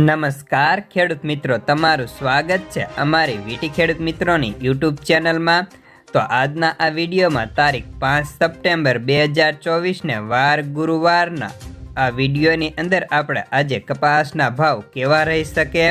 નમસ્કાર, ખેડૂત મિત્રો. તમારું સ્વાગત છે અમારી વીટી ખેડૂત મિત્રોની યુટ્યુબ ચેનલમાં. તો આજના આ વિડીયોમાં તારીખ પાંચ સપ્ટેમ્બર બે હજાર ચોવીસને વાર ગુરુવારના આ વિડીયોની અંદર આપણે આજે કપાસના ભાવ કેવા રહી શકે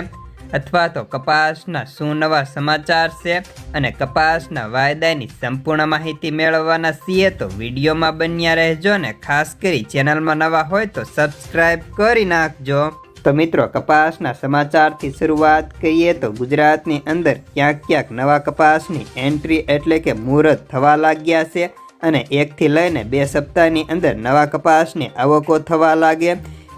અથવા તો કપાસના શું નવા સમાચાર છે અને કપાસના વાયદાની સંપૂર્ણ માહિતી મેળવવાના છીએ તો વિડીયોમાં બન્યા રહેજો ને ખાસ કરી ચેનલમાં નવા હોય તો સબસ્ક્રાઈબ કરી નાખજો. તો મિત્રો, કપાસના સમાચારથી શરૂઆત કરીએ તો ગુજરાતની અંદર ક્યાંક ક્યાંક નવા કપાસની એન્ટ્રી એટલે કે મુહૂર્ત થવા લાગ્યા છે અને એકથી લઈને બે સપ્તાહની અંદર નવા કપાસની આવકો થવા લાગે.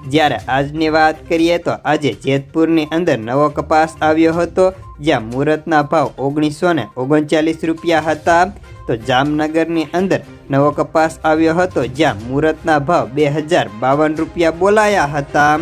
જ્યારે આજની વાત કરીએ તો આજે જેતપુરની અંદર નવો કપાસ આવ્યો હતો, જ્યાં મુહૂર્તના ભાવ ઓગણીસો ને ઓગણચાલીસ રૂપિયા હતા. તો જામનગરની અંદર નવો કપાસ આવ્યો હતો, જ્યાં મુહૂર્તના ભાવ બે હજાર બાવન રૂપિયા બોલાયા હતા.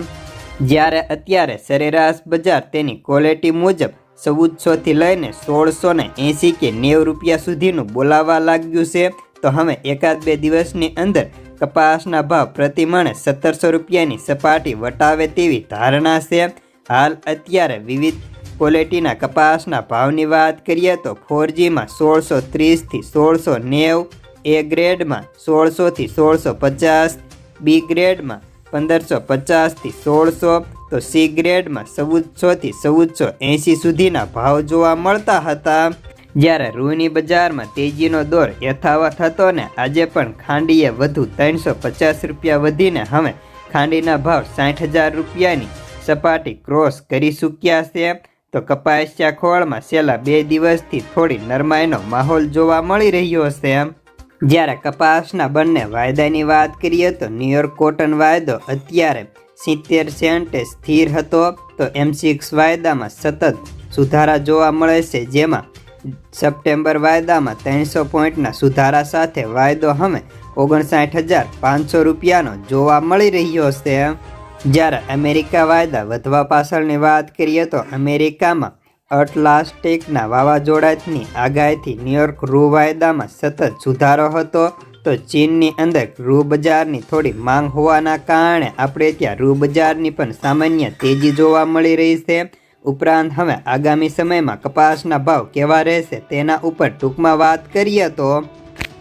જ્યારે અત્યારે સરેરાશ બજાર તેની ક્વોલિટી મુજબ ચૌદસોથી લઈને સોળસો ને એંસી કે નેવ રૂપિયા સુધીનું બોલાવા લાગ્યું છે, તો હવે એકાદ બે દિવસની અંદર કપાસના ભાવ પ્રતિ મણે સત્તરસો રૂપિયાની સપાટી વટાવે તેવી ધારણા છે. હાલ અત્યારે વિવિધ ક્વોલિટીના કપાસના ભાવની વાત કરીએ તો ફોરજીમાં સોળસો ત્રીસથી સોળસો નેવ એ ગ્રેડમાં સોળસોથી સોળસો પચાસ બી ગ્રેડમાં પંદરસો પચાસથી સોળસો તો સી ગ્રેડમાં ચૌદસોથી ચૌદસો એંસી સુધીના ભાવ જોવા મળતા હતા. જ્યારે રૂની બજારમાં તેજીનો દોર યથાવત હતો ને આજે પણ ખાંડીએ વધુ ત્રણસો પચાસ રૂપિયા વધીને હવે ખાંડીના ભાવ સાઠ હજાર રૂપિયાની સપાટી ક્રોસ કરી ચૂક્યા છે. તો કપાસિયા ખોળમાં છેલ્લા બે દિવસથી થોડી નરમાઈનો માહોલ જોવા મળી રહ્યો છે. જ્યારે કપાસના બંને વાયદાની વાત કરીએ તો ન્યુયોર્ક કોટન વાયદો અત્યારે સિત્તેર સેન્ટે સ્થિર હતો. તો એમ સિક્સ વાયદામાં સતત સુધારા જોવા મળે છે. જેમાં સપ્ટેમ્બર વાયદામાં ત્રણસો પોઈન્ટના સુધારા સાથે વાયદો હવે ઓગણસાઠ હજાર પાંચસો રૂપિયાનો જોવા મળી રહ્યો છે. જ્યારે અમેરિકા વાયદા વધવા પાછળની વાત કરીએ તો અમેરિકામાં અટલાસ્ટિકના વાવાઝોડાની આગાહીથી ન્યુયોર્ક રૂ વાયદામાં સતત સુધારો હતો, તો ચીનની અંદર રૂ બજારની થોડી માંગ હોવાના કારણે આપણે ત્યાં રૂ બજારની પણ સામાન્ય તેજી જોવા મળી રહી છે. ઉપરાંત હવે આગામી સમયમાં કપાસના ભાવ કેવા રહેશે તેના ઉપર ટૂંકમાં વાત કરીએ તો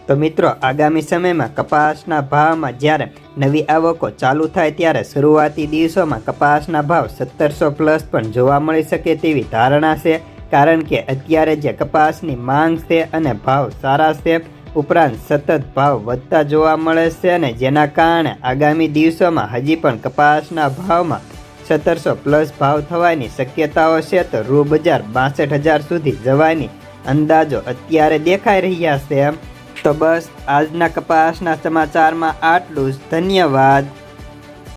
તો મિત્રો, આગામી સમયમાં કપાસના ભાવમાં જ્યારે નવી આવકો ચાલુ થાય ત્યારે શરૂઆતી દિવસોમાં કપાસના ભાવ સત્તરસો પ્લસ પણ જોવા મળી શકે તેવી ધારણા છે. કારણ કે અત્યારે જે કપાસની માંગ છે અને ભાવ સારા છે, ઉપરાંત સતત ભાવ વધતા જોવા મળે છે અને જેના કારણે આગામી દિવસોમાં હજી પણ કપાસના ભાવમાં સત્તરસો પ્લસ ભાવ થવાની શક્યતાઓ છે, તો રૂ બજાર બાસઠ હજાર સુધી જવાની અંદાજો અત્યારે દેખાઈ રહ્યા છે. તો બસ આજના કપાસના સમાચારમાં આટલું જ. ધન્યવાદ.